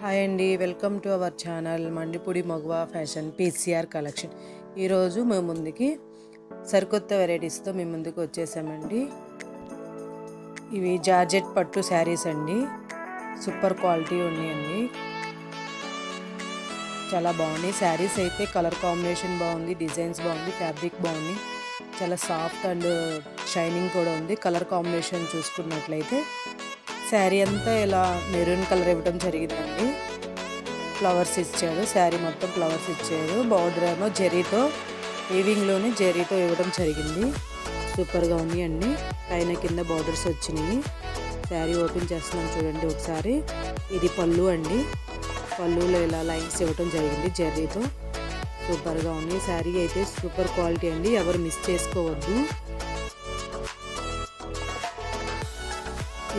Hi అండి. Welcome to our channel Mandipudi Maguva fashion PCR collection. ఈరోజు మేము ముందుకి సరికొత్త వెరైటీస్తో మేము ముందుకు వచ్చేసామండి. ఇవి జార్జెట్ పట్టు శారీస్ అండి. సూపర్ క్వాలిటీ ఉన్నాయండి. చాలా బాగున్నాయి. శారీస్ అయితే కలర్ కాంబినేషన్ బాగుంది డిజైన్స్ బాగుంది ఫ్యాబ్రిక్ బాగుంది. చాలా సాఫ్ట్ అండ్ షైనింగ్ కూడా ఉంది. కలర్ కాంబినేషన్ చూసుకున్నట్లయితే శారీ అంతా ఇలా మెరూన్ కలర్ ఇవ్వడం జరిగిందండి. ఫ్లవర్స్ ఇచ్చాడు శారీ మొత్తం ఫ్లవర్స్ ఇచ్చారు బార్డర్ ఏమో జెరీతో వీవింగ్లోనే జెరీతో ఇవ్వడం జరిగింది. సూపర్గా ఉంది అండి. పైన కింద బార్డర్స్ వచ్చినాయి. శారీ ఓపెన్ చేస్తున్నాం చూడండి ఒకసారి. ఇది పళ్ళు అండి. పళ్ళులో ఇలా లైన్స్ ఇవ్వడం జరిగింది జెర్రీతో. సూపర్గా ఉంది. శారీ అయితే సూపర్ క్వాలిటీ అండి. ఎవరు మిస్ చేసుకోవద్దు.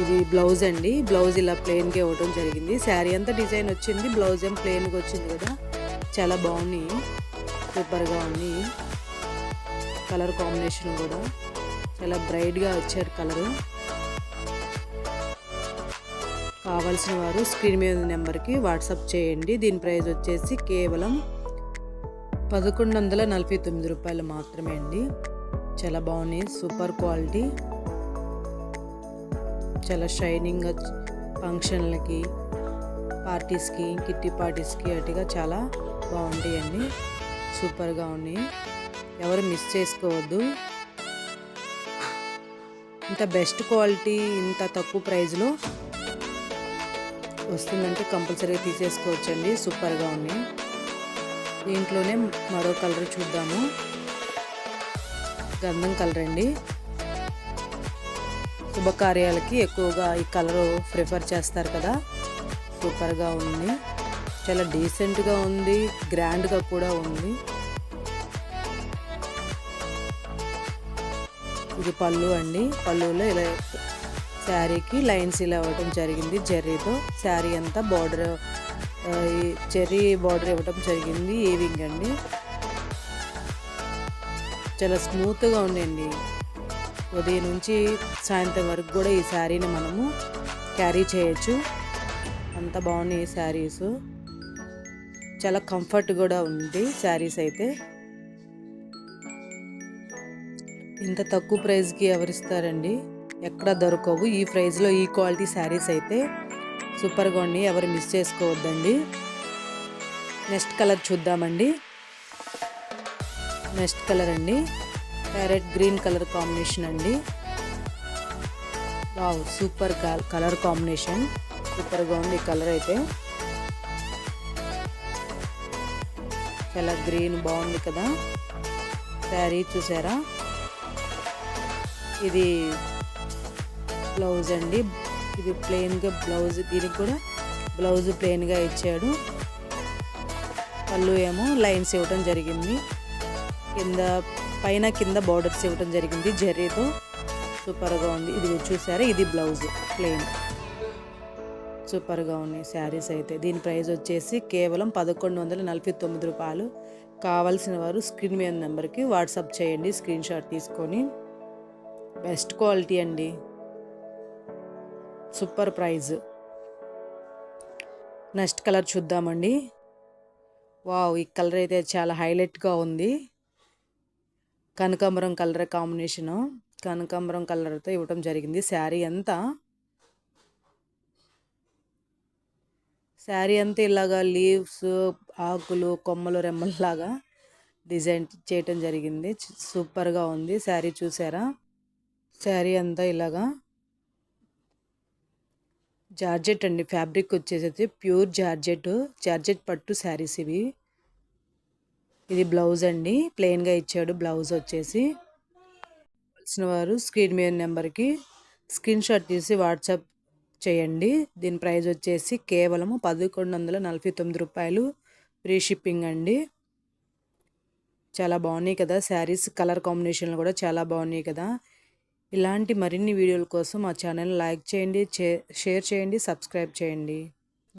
ఇది బ్లౌజ్ అండి. బ్లౌజ్ ఇలా ప్లెయిన్గా ఇవ్వడం జరిగింది. శారీ అంతా డిజైన్ వచ్చింది. బ్లౌజ్ ఏం ప్లెయిన్గా వచ్చింది కదా. చాలా బాగున్నాయి. సూపర్గా ఉంది కలర్ కాంబినేషన్ కూడా చాలా బ్రైట్గా వచ్చారు కలరు. కావాల్సిన వారు స్క్రీన్ మీద నెంబర్కి వాట్సాప్ చేయండి. దీని ప్రైస్ వచ్చేసి కేవలం పదకొండు వందల నలభై తొమ్మిది రూపాయలు మాత్రమే అండి. చాలా బాగున్నాయి. Super quality. చాలా షైనింగ్గా ఫంక్షన్లకి పార్టీస్కి కిట్టి పార్టీస్కి అటుగా చాలా బాగుంటాయండి. సూపర్గా ఉన్నాయి. ఎవరు మిస్ చేసుకోవద్దు. ఇంత బెస్ట్ క్వాలిటీ ఇంత తక్కువ ప్రైస్లో వస్తుందంటే కంపల్సరీగా తీసేసుకోవచ్చండి. సూపర్గా ఉన్నాయి. దీంట్లోనే మరో కలర్ చూద్దాము. గంధం కలర్ అండి. శుభకార్యాలకి ఎక్కువగా ఈ కలర్ ప్రిఫర్ చేస్తారు కదా. సూపర్గా ఉంది. చాలా డీసెంట్గా ఉంది. గ్రాండ్గా కూడా ఉంది. ఇది పళ్ళు అండి. పళ్ళులో ఇలా శారీకి లైన్స్ ఇలా ఇవ్వటం జరిగింది. జెర్రీతో శారీ అంతా బార్డర్ చెర్రీ బార్డర్ ఇవ్వటం జరిగింది. ఏవింగ్ అండి. చాలా స్మూత్గా ఉందండి. ఉదయం నుంచి సాయంత్రం వరకు కూడా ఈ శారీని మనము క్యారీ చేయొచ్చు. అంత బాగున్నాయి ఈ శారీస్. చాలా కంఫర్ట్ కూడా ఉంది శారీస్ అయితే. ఇంత తక్కువ ప్రైస్కి ఎవరిస్తారండి ఎక్కడ దొరకవు. ఈ ప్రైస్లో ఈ క్వాలిటీ శారీస్ అయితే సూపర్గా ఉన్నాయి. ఎవరు మిస్ చేసుకోవద్దండి. నెక్స్ట్ కలర్ చూద్దామండి. నెక్స్ట్ కలర్ అండి. ప్యారెట్ గ్రీన్ కలర్ కాంబినేషన్ అండి. Wow super colour combination. సూపర్గా ఉంది కలర్ అయితే. చాలా గ్రీన్ బాగుంది కదా. శారీ చూసారా? ఇది బ్లౌజ్ అండి. ఇది ప్లెయిన్గా బ్లౌజ్ దీనికి కూడా బ్లౌజ్ ప్లెయిన్గా ఇచ్చాడు. పళ్ళు ఏమో లైన్స్ ఇవ్వటం జరిగింది. కింద పైన కింద బార్డర్స్ ఇవ్వటం జరిగింది. జర్రీతో సూపర్గా ఉంది. ఇది చూసారా? ఇది బ్లౌజ్ ప్లెయిన్. సూపర్గా ఉన్నాయి శారీస్ అయితే. దీని ప్రైస్ వచ్చేసి కేవలం పదకొండు వందల నలభై తొమ్మిది రూపాయలు. కావాల్సిన వారు స్క్రీన్ మీద నెంబర్కి వాట్సాప్ చేయండి. స్క్రీన్ షాట్ తీసుకొని. బెస్ట్ క్వాలిటీ అండి. సూపర్ ప్రైజ్ నెక్స్ట్ కలర్ చూద్దామండి. వావ్ ఈ కలర్ అయితే చాలా హైలైట్గా ఉంది. కనకాంబరం కలర్ కాంబినేషను కనకాంబరం కలర్తో ఇవ్వటం జరిగింది. శారీ అంతా శారీ అంతా ఇలాగా లీవ్స్ ఆకులు కొమ్మలు రెమ్మల్లాగా డిజైన్ చేయటం జరిగింది. సూపర్గా ఉంది. శారీ చూసారా? శారీ అంతా ఇలాగా జార్జెట్ అండి. ఫ్యాబ్రిక్ వచ్చేసి ప్యూర్ జార్జెట్. జార్జెట్ పట్టు శారీస్ ఇవి. ఇది బ్లౌజ్ అండి. ప్లెయిన్గా ఇచ్చాడు. బ్లౌజ్ వచ్చేసి కావాల్సిన వారు స్క్రీన్ మీద నెంబర్కి స్క్రీన్ షాట్ తీసి వాట్సాప్ చేయండి. దీని ప్రైస్ వచ్చేసి కేవలము పదకొండు వందల నలభై తొమ్మిది రూపాయలు ఫ్రీ షిప్పింగ్ అండి. చాలా బాగున్నాయి కదా శారీస్. కలర్ కాంబినేషన్లు కూడా చాలా బాగున్నాయి కదా. ఇలాంటి మరిన్ని వీడియోల కోసం మా ఛానల్ లైక్ చేయండి షేర్ చేయండి సబ్స్క్రైబ్ చేయండి.